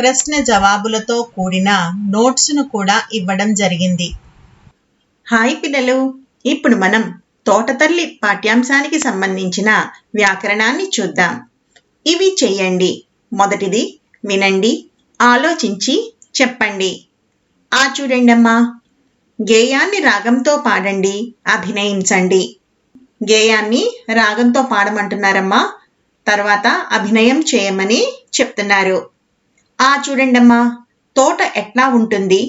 ప్రశ్న జవాబులతో కూడిన నోట్స్ను కూడా ఇవ్వడం జరిగింది. హాయ్ పిల్లలు! ఇప్పుడు మనం తోటతల్లి పాఠ్యాంశానికి సంబంధించిన వ్యాకరణాన్ని చూద్దాం. ఇవి చెయ్యండి మొదటిది వినండి ఆలోచించి చెప్పండి. ఆ చూడండమ్మా! గేయాన్ని రాగంతో పాడండి అభినయించండి. గేయాన్ని రాగంతో పాడమంటున్నారమ్మా. తర్వాత అభినయం చేయమని చెప్తున్నారు. ఆ చూడండమ్మా తోట ఎట్లా ఉంటుంది?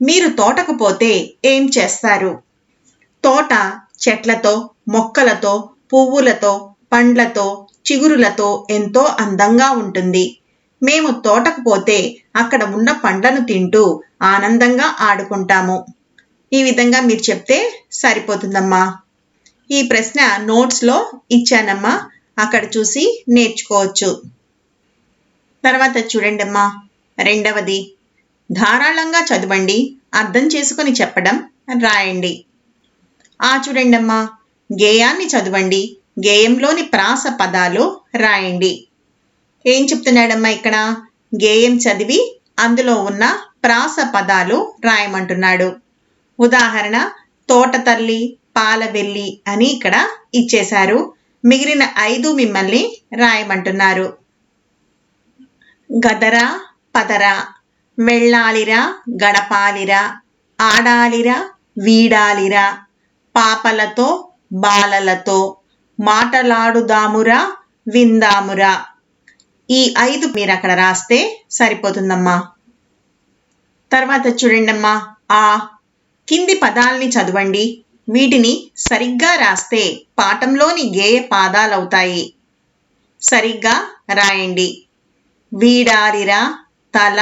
మీరు తోటకు పోతే ఏం చేస్తారు? తోట చెట్లతో మొక్కలతో పువ్వులతో పండ్లతో చిగురులతో ఎంతో అందంగా ఉంటుంది. మేము తోటకు పోతే అక్కడ ఉన్న పండ్లను తింటూ ఆనందంగా ఆడుకుంటాము. ఈ విధంగా మీరు చెప్తే సరిపోతుందమ్మా. ఈ ప్రశ్న నోట్స్లో ఇచ్చానమ్మా. అక్కడ చూసి నేర్చుకోవచ్చు. తర్వాత చూడండి అమ్మా రెండవది ధారాళంగా చదవండి అర్థం చేసుకొని చెప్పడం రాయండి. ఆ చూడండి అమ్మా గేయాన్ని చదవండి గేయంలోని ప్రాస పదాలు రాయండి. ఏం చెప్తున్నాడమ్మా ఇక్కడ? గేయం చదివి అందులో ఉన్న ప్రాస పదాలు రాయమంటున్నాడు. ఉదాహరణ తోట తల్లి పాలవెల్లి అని ఇక్కడ ఇచ్చేశారు. మిగిలిన ఐదు మిమ్మల్ని రాయమంటున్నారు. గదరా పదరా వెళ్ళాలిరా గడపాలిరా ఆడాలిరా వీడాలిరా పాపలతో బాలలతో మాటలాడుదామురా విందామురా. ఈ ఐదు మీరు అక్కడ రాస్తే సరిపోతుందమ్మా. తర్వాత చూడండమ్మా. ఆ కింది పదాల్ని చదవండి. వీటిని సరిగ్గా రాస్తే పాఠంలోని గేయ పాదాలవుతాయి. సరిగ్గా రాయండి. వీడారిరా తల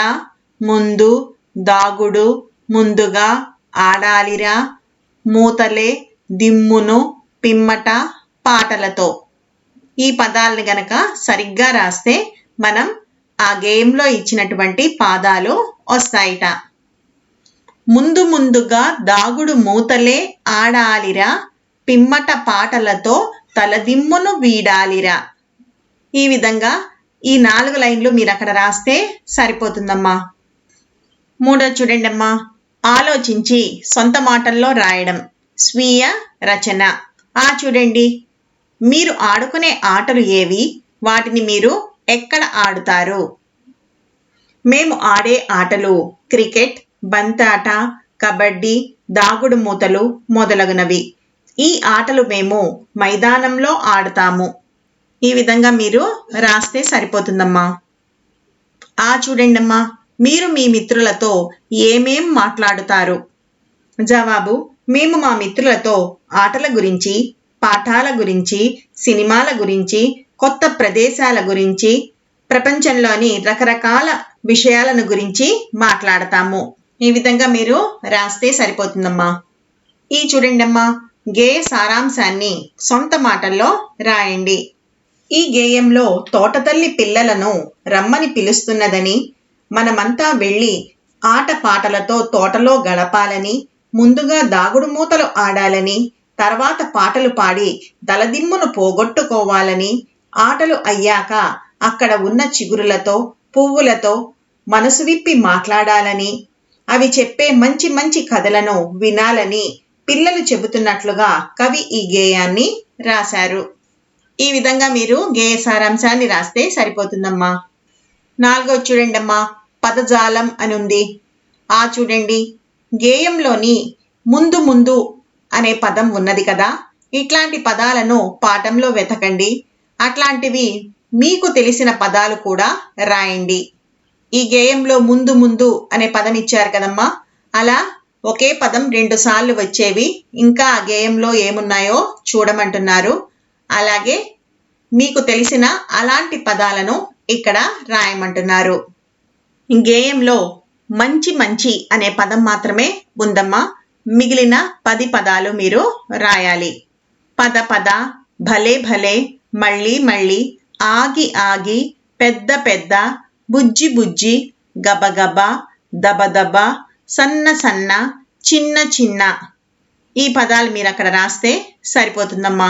ముందు దాగుడు ముందుగా ఆడాలిరా మూతలే దిమ్మును పిమ్మట పాటలతో. ఈ పదాలను గనక సరిగ్గా రాస్తే మనం ఆ గేమ్లో ఇచ్చినటువంటి పాదాలు వస్తాయిట. ముందు ముందుగా దాగుడు మూతలే ఆడాలిరా పిమ్మట పాటలతో తలదిమ్మును వీడాలిరా. ఈ విధంగా ఈ నాలుగు లైన్లు మీరు అక్కడ రాస్తే సరిపోతుందమ్మా. మూడో చూడండి అమ్మా ఆలోచించి సొంత మాటల్లో రాయడం. స్వీయ రచన. ఆ చూడండి. మీరు ఆడుకునే ఆటలు ఏవి? వాటిని మీరు ఎక్కడ ఆడుతారు? మేము ఆడే ఆటలు క్రికెట్ బంతాట కబడ్డీ దాగుడు మూతలు మొదలగునవి. ఈ ఆటలు మేము మైదానంలో ఆడతాము. ఈ విధంగా మీరు రాస్తే సరిపోతుందమ్మా. ఆ చూడండమ్మా మీరు మీ మిత్రులతో ఏమేం మాట్లాడుతారు? జవాబు మేము మా మిత్రులతో ఆటల గురించి పాఠాల గురించి సినిమాల గురించి కొత్త ప్రదేశాల గురించి ప్రపంచంలోని రకరకాల విషయాలను గురించి మాట్లాడతాము. ఈ విధంగా మీరు రాస్తే సరిపోతుందమ్మా. ఈ చూడండమ్మా గే సారాంశాన్ని సొంత మాటల్లో రాయండి. ఈ గేయంలో తోటతల్లి పిల్లలను రమ్మని పిలుస్తున్నదని మనమంతా వెళ్ళి ఆట పాటలతో తోటలో గడపాలని ముందుగా దాగుడు మూతలు ఆడాలని తర్వాత పాటలు పాడి దలదిమ్మును పోగొట్టుకోవాలని ఆటలు అయ్యాక అక్కడ ఉన్న చిగురులతో పువ్వులతో మనసు విప్పి మాట్లాడాలని అవి చెప్పే మంచి మంచి కథలను వినాలని పిల్లలు చెబుతున్నట్లుగా కవి ఈ గేయాన్ని రాశారు. ఈ విధంగా మీరు గేయ సారాంశాన్ని రాస్తే సరిపోతుందమ్మా. నాలుగో చూడండమ్మా పదజాలం అని ఉంది ఆ చూడండి గేయంలోని ముందు ముందు అనే పదం ఉన్నది కదా ఇట్లాంటి పదాలను పాఠంలో వెతకండి. అట్లాంటివి మీకు తెలిసిన పదాలు కూడా రాయండి. ఈ గేయంలో ముందు ముందు అనే పదం ఇచ్చారు కదమ్మా అలా ఒకే పదం రెండు సార్లు వచ్చేవి. ఇంకా ఆ గేయంలో ఏమున్నాయో చూడమంటున్నారు. అలాగే మీకు తెలిసిన అలాంటి పదాలను ఇక్కడ రాయమంటున్నారు. గేయంలో మంచి మంచి అనే పదం మాత్రమే ఉందమ్మా. మిగిలిన పది పదాలు మీరు రాయాలి. పద పద భలే భలే మళ్ళీ మళ్ళీ ఆగి ఆగి పెద్ద పెద్ద బుజ్జి బుజ్జి గబగబ దబదబ సన్న సన్న చిన్న చిన్న. ఈ పదాలు మీరు అక్కడ రాస్తే సరిపోతుందమ్మా.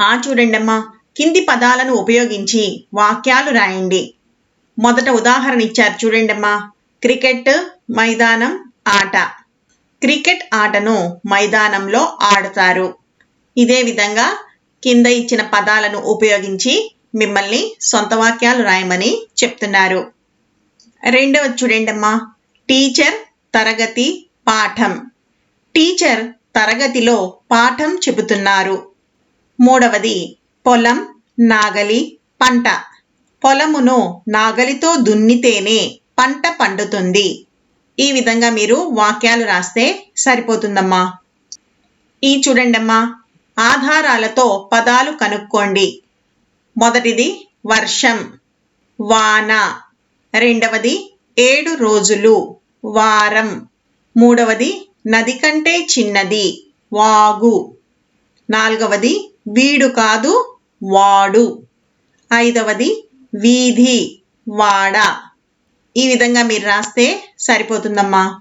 ఆ చూడండమ్మా కింది పదాలను ఉపయోగించి వాక్యాలు రాయండి. మొదట ఉదాహరణ ఇచ్చారు చూడండమ్మా క్రికెట్ మైదానం ఆట. క్రికెట్ ఆటను మైదానంలో ఆడతారు. ఇదే విధంగా కింద ఇచ్చిన పదాలను ఉపయోగించి మిమ్మల్ని సొంత వాక్యాలు రాయమని చెప్తున్నారు. రెండవ చూడండమ్మా టీచర్ తరగతి పాఠం. టీచర్ తరగతిలో పాఠం చెబుతున్నారు. మూడవది పొలం నాగలి పంట. పొలమును నాగలితో దున్నితేనే పంట పండుతుంది. ఈ విధంగా మీరు వాక్యాలు రాస్తే సరిపోతుందమ్మా. ఈ చూడండమ్మా ఆధారాలతో పదాలు కనుక్కోండి. మొదటిది వర్షం. వాన. రెండవది ఏడు రోజులు. వారం. మూడవది నది కంటే చిన్నది. వాగు. నాలుగవది వీడు కాదు వాడు. ఐదవది వీధి వాడ. ఈ విధంగా మీరు రాస్తే సరిపోతుందమ్మా.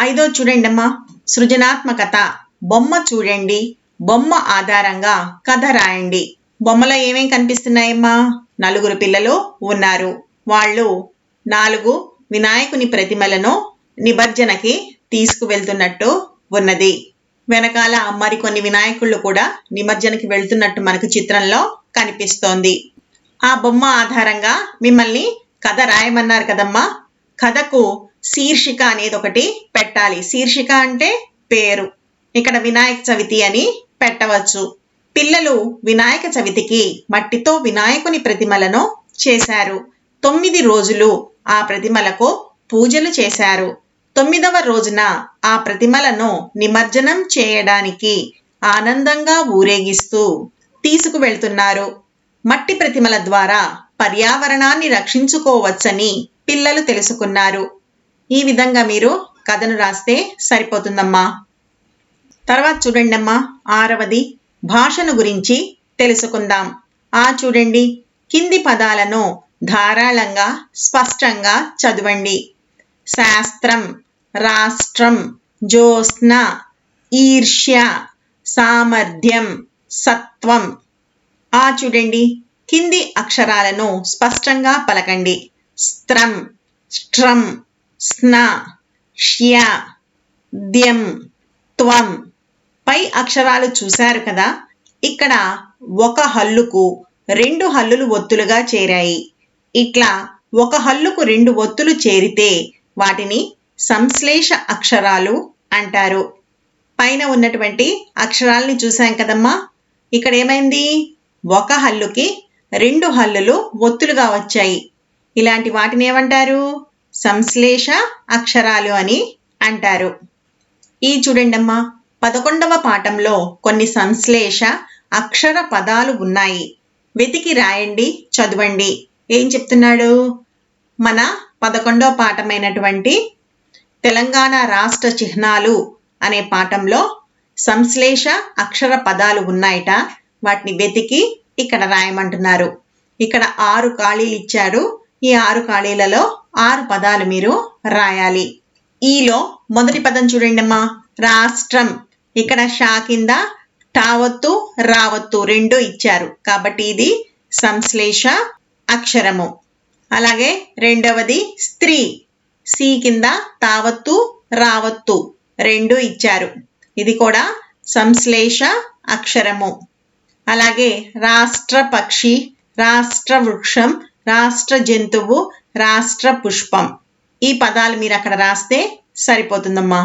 ఐదో చూడండమ్మా సృజనాత్మకత. బొమ్మ చూడండి బొమ్మ ఆధారంగా కథ రాయండి. బొమ్మలో ఏమేం కనిపిస్తున్నాయమ్మా? నలుగురు పిల్లలు ఉన్నారు. వాళ్ళు నాలుగు వినాయకుని ప్రతిమలను నిమజ్జనకి తీసుకువెళ్తున్నట్టు ఉన్నది. వెనకాల మరికొన్ని వినాయకుళ్ళు కూడా నిమజ్జనకి వెళ్తున్నట్టు మనకు చిత్రంలో కనిపిస్తోంది. ఆ బొమ్మ ఆధారంగా మిమ్మల్ని కథ రాయమన్నారు కదమ్మా. కథకు శీర్షిక అనేది ఒకటి పెట్టాలి. శీర్షిక అంటే పేరు. ఇక్కడ వినాయక చవితి అని పెట్టవచ్చు. పిల్లలు వినాయక చవితికి మట్టితో వినాయకుని ప్రతిమలను చేశారు. తొమ్మిది రోజులు ఆ ప్రతిమలకు పూజలు చేశారు. తొమ్మిదవ రోజున ఆ ప్రతిమలను నిమజ్జనం చేయడానికి ఆనందంగా ఊరేగిస్తూ తీసుకువెళ్తున్నారు. మట్టి ప్రతిమల ద్వారా పర్యావరణాన్ని రక్షించుకోవచ్చని పిల్లలు తెలుసుకున్నారు. ఈ విధంగా మీరు కథను రాస్తే సరిపోతుందమ్మా. తర్వాత చూడండమ్మా ఆరవది భాషను గురించి తెలుసుకుందాం. ఆ చూడండి కింది పదాలను ధారాళంగా స్పష్టంగా చదవండి. శాస్త్రం రాష్ట్రం జ్యోత్స్న ఈర్ష్య సామర్థ్యం సత్వం. ఆ చూడండి కింది అక్షరాలను స్పష్టంగా పలకండి. స్త్రం స్ట్రం స్న ష్య ద్యం త్వం. పై అక్షరాలు చూశారు కదా ఇక్కడ ఒక హల్లుకు రెండు హల్లులు ఒత్తులుగా చేరాయి. ఇట్లా ఒక హల్లుకు రెండు ఒత్తులు చేరితే వాటిని సంశ్లేష అక్షరాలు అంటారు. పైన ఉన్నటువంటి అక్షరాల్ని చూసాం కదమ్మా. ఇక్కడ ఏమైంది? ఒక హల్లుకి రెండు హల్లులు ఒత్తులుగా వచ్చాయి. ఇలాంటి వాటిని ఏమంటారు? సంశ్లేష అక్షరాలు అని అంటారు. ఈ చూడండమ్మా పదకొండవ పాఠంలో కొన్ని సంశ్లేష అక్షర పదాలు ఉన్నాయి. వెతికి రాయండి చదవండి. ఏం చెప్తున్నాడు? మన పదకొండో పాఠమైనటువంటి తెలంగాణ రాష్ట్ర చిహ్నాలు అనే పాఠంలో సంశ్లేష అక్షర పదాలు ఉన్నాయట. వాటిని వెతికి ఇక్కడ రాయమంటున్నారు. ఇక్కడ ఆరు ఖాళీలు ఇచ్చాడు ఈ ఆరు ఖాళీలలో ఆరు పదాలు మీరు రాయాలి. ఈలో మొదటి పదం చూడండి అమ్మా. రాష్ట్రం. ఇక్కడ షా కింద టావత్తు రావత్తు రెండు ఇచ్చారు. కాబట్టి ఇది సంశ్లేష అక్షరము. అలాగే రెండవది స్త్రీ. సి కింద తావత్తు రావత్తు రెండు ఇచ్చారు. ఇది కూడా సంశ్లేష అక్షరము. అలాగే రాష్ట్ర పక్షి రాష్ట్ర వృక్షం రాష్ట్ర జంతువు రాష్ట్ర పుష్పం ఈ పదాలు మీరు అక్కడ రాస్తే సరిపోతుందమ్మా.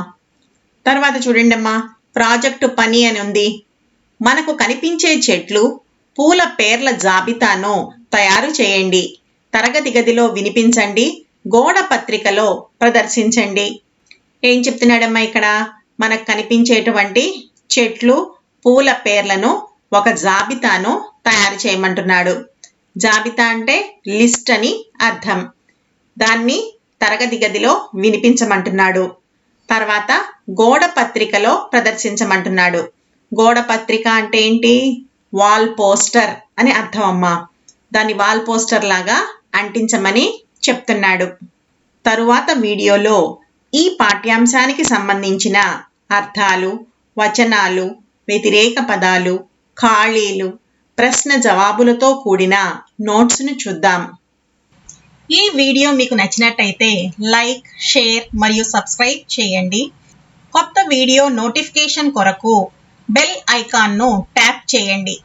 తర్వాత చూడండి అమ్మా ప్రాజెక్టు పని అని ఉంది. మనకు కనిపించే చెట్లు పూల పేర్ల జాబితాను తయారు చేయండి. తరగతి గదిలో వినిపించండి గోడ పత్రికలో ప్రదర్శించండి. ఏం చెప్తున్నాడమ్మా ఇక్కడ? మనకు కనిపించేటువంటి చెట్లు పూల పేర్లను ఒక జాబితాను తయారు చేయమంటున్నాడు. జాబితా అంటే లిస్ట్ అని అర్థం. దాన్ని తరగతి గదిలో వినిపించమంటున్నాడు. తర్వాత గోడ పత్రికలో ప్రదర్శించమంటున్నాడు. గోడ పత్రిక అంటే ఏంటి? వాల్ పోస్టర్ అని అర్థం అమ్మా. దాన్ని వాల్ పోస్టర్ లాగా అంటించమని చెప్తున్నాడు. తరువాత వీడియోలో ఈ పాఠ్యాంశానికి సంబంధించిన అర్థాలు వచనాలు వ్యతిరేక పదాలు ఖాళీలు ప్రశ్న జవాబులతో కూడిన నోట్స్ను చూద్దాం. ఈ వీడియో మీకు నచ్చినట్టయితే లైక్ షేర్ మరియు సబ్స్క్రైబ్ చేయండి. కొత్త వీడియో నోటిఫికేషన్ కొరకు బెల్ ఐకాన్ను ట్యాప్ చేయండి.